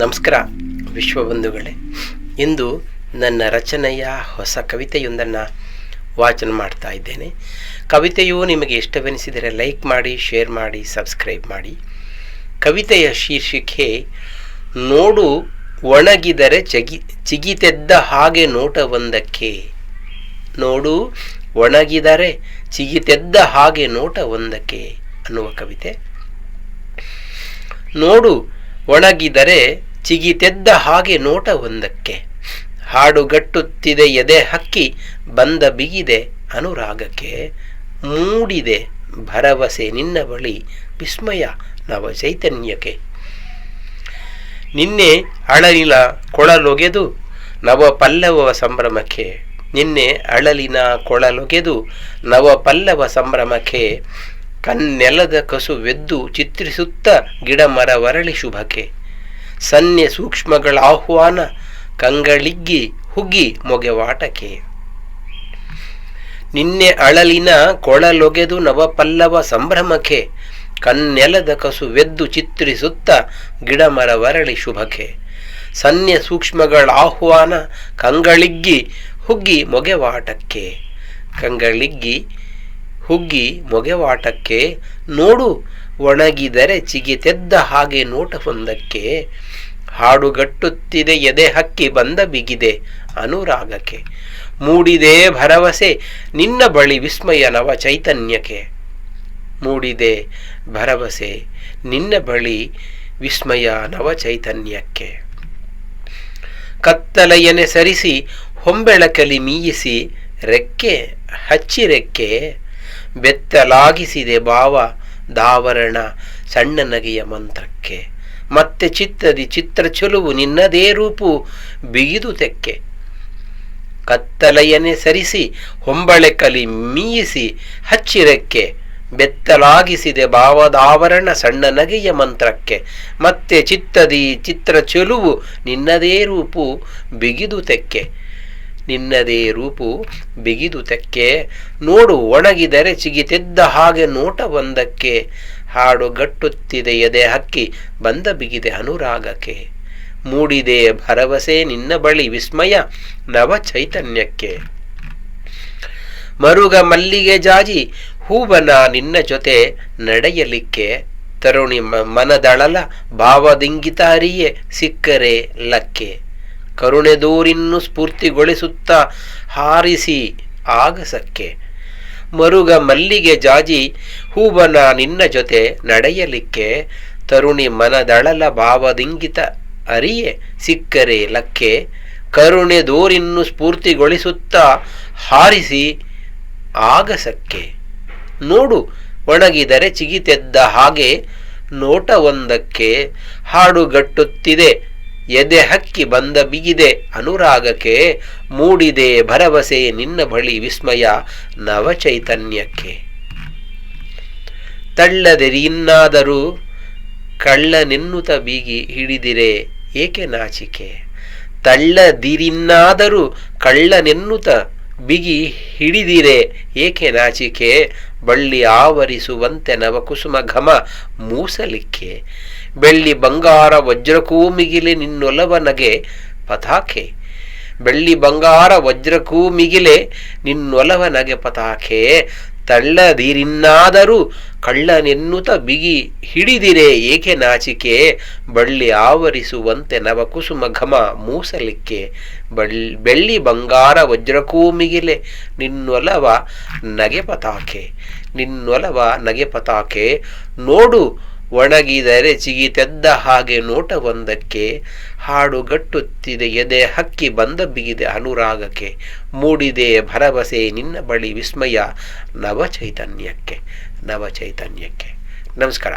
ನಮಸ್ಕಾರ ವಿಶ್ವಬಂಧುಗಳೇ ಇಂದು ನನ್ನ ರಚನೆಯ ಹೊಸ ಕವಿತೆಯೊಂದನ್ನು ವಾಚನ ಮಾಡ್ತಾ ಇದ್ದೇನೆ. ಕವಿತೆಯು ನಿಮಗೆ ಇಷ್ಟವೆನಿಸಿದರೆ ಲೈಕ್ ಮಾಡಿ, ಶೇರ್ ಮಾಡಿ, ಸಬ್ಸ್ಕ್ರೈಬ್ ಮಾಡಿ. ಕವಿತೆಯ ಶೀರ್ಷಿಕೆ, ನೋಡು ಒಣಗಿದರೆ ಚಗಿ, ಚಿಗಿತೆದ್ದ ಹಾಗೆ ನೋಟವೊಂದಕ್ಕೆ ನೋಡು ಒಣಗಿದರೆ ಚಿಗಿತೆದ್ದ ಹಾಗೆ ನೋಟವೊಂದಕ್ಕೆ ಅನ್ನುವ ಕವಿತೆ. ನೋಡು ಒಣಗಿದರೆ ಚಿಗಿತೆದ್ದ ಹಾಗೆ ನೋಟ ಒಂದಕ್ಕೆ ಹಾಡುಗಟ್ಟುತ್ತಿದೆ ಎದೆ ಹಕ್ಕಿ, ಬಂದ ಬಿಗಿದೆ ಅನುರಾಗಕ್ಕೆ. ಮೂಡಿದೆ ಭರವಸೆ ನಿನ್ನ ಬಳಿ, ವಿಸ್ಮಯ ನವ ಚೈತನ್ಯಕ್ಕೆ ನಿನ್ನೆ ಅಳಲಿನ ಕೊಳಲೊಗೆದು ನವ ಪಲ್ಲವ ಸಂಭ್ರಮಕ್ಕೆ. ನಿನ್ನೆ ಅಳಲಿನ ಕೊಳಲೊಗೆದು ನವ ಪಲ್ಲವ ಸಂಭ್ರಮಕ್ಕೆ. ಕನ್ನೆಲದ ಕಸುವೆದ್ದು ಚಿತ್ರಿಸುತ್ತ ಗಿಡ ಮರ ವರಳಿ ಶುಭಕೆ ಸನ್ನೆ ಸೂಕ್ಷ್ಮಗಳ ಆಹ್ವಾನ ಕಂಗಳಿಗ್ಗಿ ಹುಗ್ಗಿ ಮೊಗೆವಾಟಕೆ ನಿನ್ನೆ ಅಳಲಿನ ಕೊಳಲೊಗೆದು ನವಪಲ್ಲವ ಸಂಭ್ರಮಕ್ಕೆ ಕನ್ನೆಲದ ಕಸುವೆದ್ದು ಚಿತ್ರಿಸುತ್ತ ಗಿಡ ಮರ ವರಳಿ ಶುಭಕೆ ಸನ್ಯ ಸೂಕ್ಷ್ಮಗಳ ಆಹ್ವಾನ ಕಂಗಳಿಗ್ಗಿ ಹುಗ್ಗಿ ಮೊಗೆವಾಟಕ್ಕೆ ಕಂಗಳಿಗ್ಗಿ ಹುಗ್ಗಿ ಮೊಗೆವಾಟಕ್ಕೆ ನೋಡು ಒಣಗಿದರೆ ಚಿಗಿತೆದ್ದ ಹಾಗೆ ನೋಟ ಹೊಂದಕ್ಕೆ ಹಾಡುಗಟ್ಟುತ್ತಿದೆ ಎದೆ ಹಕ್ಕಿ ಬಂದ ಬಿಗಿದೆ ಅನುರಾಗಕ್ಕೆ. ಮೂಡಿದೆ ಭರವಸೆ ನಿನ್ನ ಬಳಿ ವಿಸ್ಮಯ ನವ ಚೈತನ್ಯಕ್ಕೆ. ಮೂಡಿದೆ ಭರವಸೆ ನಿನ್ನ ಬಳಿ ವಿಸ್ಮಯ ನವ ಚೈತನ್ಯಕ್ಕೆ. ಕತ್ತಲೆಯನೆ ಸರಿಸಿ ಹೊಂಬೆಳಕಲಿ ಮೀಯಿಸಿ ರೆಕ್ಕೆ ಹಚ್ಚಿ ರೆಕ್ಕೆ ಬೆತ್ತಲಾಗಿಸಿದೆ ಭಾವ ದಾವರಣ ಸಣ್ಣ ನಗೆಯ ಮಂತ್ರಕ್ಕೆ. ಮತ್ತೆ ಚಿತ್ತದಿ ಚಿತ್ರ ಚೆಲುವು ನಿನ್ನದೇ ರೂಪು ಬಿಗಿದು ತೆಕ್ಕೆ. ಕತ್ತಲೆಯನೆ ಸರಿಸಿ ಹೊಂಬಳೆ ಕಲಿ ಮೀಯಿಸಿ ಹಚ್ಚಿರಕ್ಕೆ. ಬೆತ್ತಲಾಗಿಸಿದೆ ಭಾವದಾವರಣ ಸಣ್ಣ ನಗೆಯ ಮಂತ್ರಕ್ಕೆ. ಮತ್ತೆ ಚಿತ್ತದಿ ಚಿತ್ರ ಚೆಲುವು ನಿನ್ನದೇ ರೂಪು ಬಿಗಿದು ತೆಕ್ಕೆ. ನಿನ್ನದೇ ರೂಪು ಬಿಗಿದು ತೆಕ್ಕೆ. ನೋಡು, ಒಣಗಿದರೆ ಚಿಗಿತೆದ್ದ ಹಾಗೆ ನೋಟ ನೋಟವೊಂದಕ್ಕೆ ಹಾಡು ಗಟ್ಟುತ್ತಿದೆ ಎದೆ ಹಕ್ಕಿ, ಬಂದ ಬಿಗಿದೆ ಅನುರಾಗಕ್ಕೆ. ಮೂಡಿದೆ ಭರವಸೆ ನಿನ್ನ ಬಳಿ ವಿಸ್ಮಯ ನವ ಚೈತನ್ಯಕ್ಕೆ. ಮರುಗ ಮಲ್ಲಿಗೆ ಜಾಜಿ, ಹೂವನ ನಿನ್ನ ಜೊತೆ ನಡೆಯಲಿಕ್ಕೆ. ತರುಣಿ ಮನದಳಲ ಭಾವದಿಂಗಿತ ಅರಿಯೆ, ಸಿಕ್ಕರೆ ಲಕ್ಕೆ. ಕರುಣೆದೂರಿನ್ನು ಸ್ಫೂರ್ತಿಗೊಳಿಸುತ್ತ ಹಾರಿಸಿ ಆಗಸಕ್ಕೆ. ಮರುಗ ಮಲ್ಲಿಗೆ ಜಾಜಿ, ಹೂವನ ನಿನ್ನ ಜೊತೆ ನಡೆಯಲಿಕ್ಕೆ. ತರುಣಿ ಮನದಳಲ ಭಾವದಿಂಗಿತ ಅರಿಯೆ ಸಿಕ್ಕರೆ ಲಕ್ಕೆ. ಕರುಣೆ ದೋರಿನ್ನು ಸ್ಫೂರ್ತಿಗೊಳಿಸುತ್ತ ಹಾರಿಸಿ ಆಗಸಕ್ಕೆ. ನೋಡು, ಒಣಗಿದರೆ ಚಿಗಿತೆದ್ದ ಹಾಗೆ ನೋಟವೊಂದಕ್ಕೆ ಹಾಡುಗಟ್ಟುತ್ತಿದೆ. ಎದೆ ಹಕ್ಕಿ ಬಂದ ಬಿಗಿದೆ ಅನುರಾಗಕ್ಕೆ, ಮೂಡಿದೆ ಭರವಸೆ ನಿನ್ನ ಬಳಿ ವಿಸ್ಮಯ ನವಚೈತನ್ಯಕ್ಕೆ. ಕಳ್ಳ ನಿನ್ನುತ ಬೀಗಿ ಹಿಡಿದಿರೆ ಏಕೆ ನಾಚಿಕೆ? ತಳ್ಳದಿರಿನ್ನಾದರೂ ಕಳ್ಳನೆನ್ನುತ್ತ ಬಿಗಿ ಹಿಡಿದಿರೆ ಏಕೆ ನಾಚಿಕೆ? ಬಳ್ಳಿ ಆವರಿಸುವಂತೆ ನವಕುಸುಮ ಘಮ ಮೂಸಲಿಕ್ಕೆ. ಬೆಳ್ಳಿ ಬಂಗಾರ ವಜ್ರಕೂ ಮಿಗಿಲೆ ನಿನ್ನೊಲವನಗೆ ಪತಾಕೆ. ಬೆಳ್ಳಿ ಬಂಗಾರ ವಜ್ರಕೂ ಮಿಗಿಲೆ ನಿನ್ನೊಲವನಗೆ ಪತಾಕೆ. ತಳ್ಳದಿರಿನ್ನಾದರೂ ಕಳ್ಳನೆನ್ನುತ್ತ ಬಿಗಿ ಹಿಡಿದಿರೆ ಏಕೆ ನಾಚಿಕೆ? ಬಳ್ಳಿ ಆವರಿಸುವಂತೆ ನವಕುಸುಮ ಘಮ ಮೂಸಲಿಕ್ಕೆ. ಬಳ್ ಬೆಳ್ಳಿ ಬಂಗಾರ ವಜ್ರಕೂ ಮಿಗಿಲೆ ನಿನ್ನೊಲವ ನಗೆ ಪತಾಕೆ ನಿನ್ನೊಲವ ನಗೆ ಪತಾಕೆ ನೋಡು ಒಣಗಿದರೆ ಚಿಗಿತೆದ್ದ ಹಾಗೆ ನೋಟವೊಂದಕ್ಕೆ ಹಾಡುಗಟ್ಟುತ್ತಿದೆ. ಎದೆ ಹಕ್ಕಿ ಬಂದ ಬಿಗಿದೆ ಅನುರಾಗಕ್ಕೆ. ಮೂಡಿದೆ ಭರವಸೆ ನಿನ್ನ ಬಳಿ ವಿಸ್ಮಯ ನವ ಚೈತನ್ಯಕ್ಕೆ ನವ ಚೈತನ್ಯಕ್ಕೆ ನಮಸ್ಕಾರ.